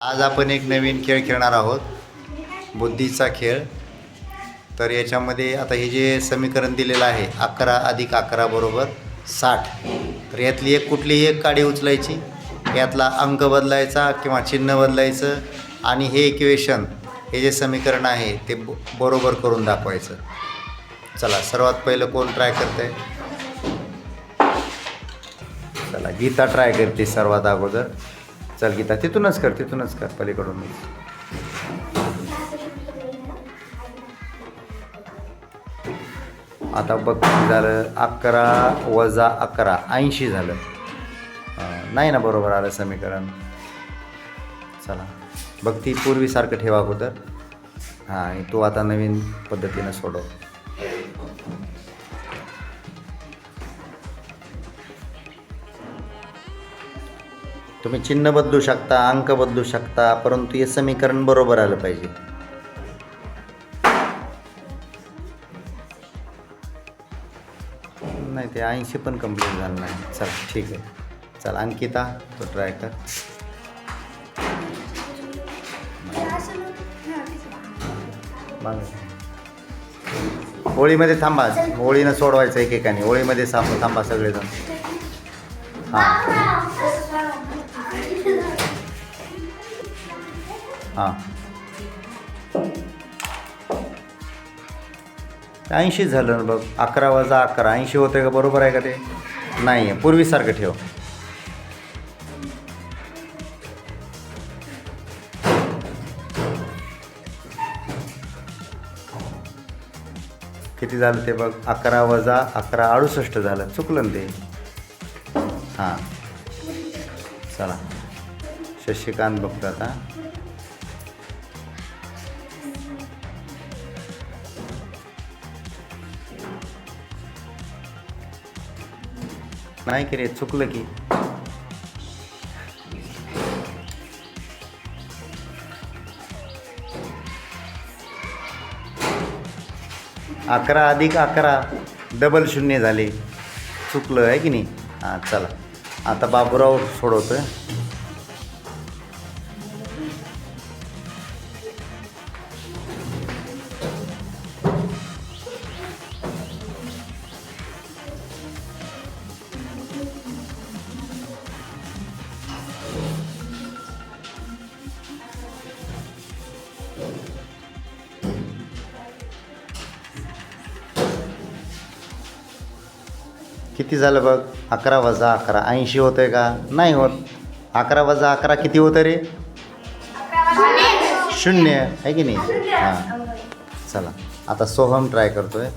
आज आपण एक नवीन खेळ खेळणार आहोत. बुद्धीचा खेळ. तर याच्यामध्ये आता हे जे समीकरण दिलेलं आहे अकरा अधिक अकरा बरोबर साठ. तर यातली एक कुठलीही एक काडी उचलायची. यातला अंक बदलायचा किंवा चिन्ह बदलायचं आणि हे इक्वेशन हे जे समीकरण आहे ते बरोबर करून दाखवायचं. चला सर्वात पहिलं कोण ट्राय करते चला गीता ट्राय करते सर्वात अगोदर. चल गीता तिथूनच कर तिथूनच कर पलीकडून आता बघ झालं अकरा वजा अकरा ऐंशी झालं. नाही ना बरोबर आलं समीकरण. चला बघ ती पूर्वीसारखं ठेवा अगोदर. हां आणि तू आता नवीन पद्धतीनं सोडव. तुम्ही चिन्ह बदलू शकता अंक बदलू शकता परंतु हे समीकरण बरोबर आलं पाहिजे. नाही ते ऐंशी पण कंप्लीट झालं नाही. चल ठीक आहे. चल अंकिता तो ट्राय कर. होळीमध्ये थांबा. होळीनं सोडवायचं एकेकाने. होळीमध्ये थांबा थांबा सगळेजण. हां. हां. ऐंशी झालं ना बघ अकरा वाजा अकरा. ऐंशी होते का बरोबर आहे का ते? नाही आहे पूर्वीसारखं ठेव. किती झालं ते बघ? अकरा वजा अकरा अडुसष्ट झालं. चुकलं ना ते. हां. चला. शशिकांत बघतो आता. नाही की रे चुकलं की. अकरा अधिक अकरा डबल शून्य झाले. चुकलं आहे की नाही? हां चला. आता बाबूराव सोडवतोय. किती झालं बघ? अकरा वजा अकरा. ऐंशी होतं आहे का? नाही होत. अकरा वजा अकरा किती होतं रे? शून्य. आहे की नाही? हां. चला. आता सोहम ट्राय करतोय.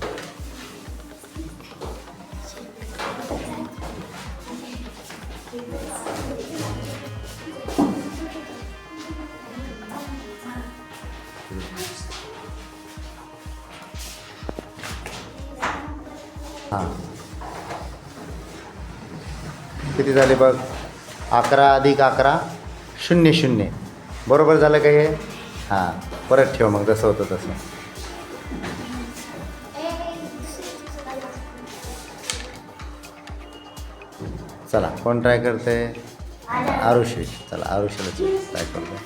हां. किती झाले बघ? अकरा अधिक अकरा शून्य शून्य. बरोबर झालं का हे? हां परत ठेव मग जसं होतं तसं. चला कोण ट्राय करते आरुषी चला आरुषीला ट्राय करतो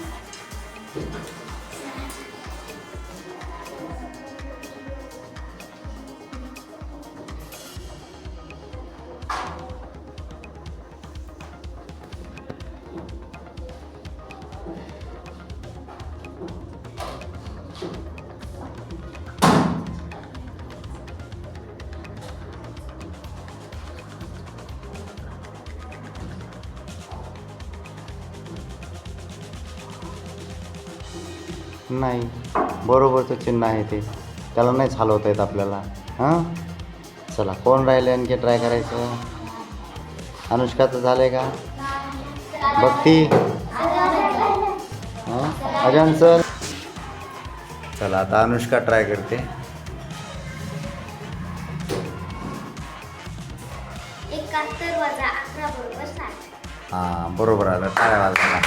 नाही. बरोबरचं चिन्ह आहे ते. त्याला नाहीच हलवता येत आपल्याला. हां? चला कोण राहिले आणखी ट्राय करायचं? अनुष्काचं झालं आहे का भक्ती हां? अजय सर चला आता अनुष्का ट्राय करते. हां बरोबर आलं. काय वाजला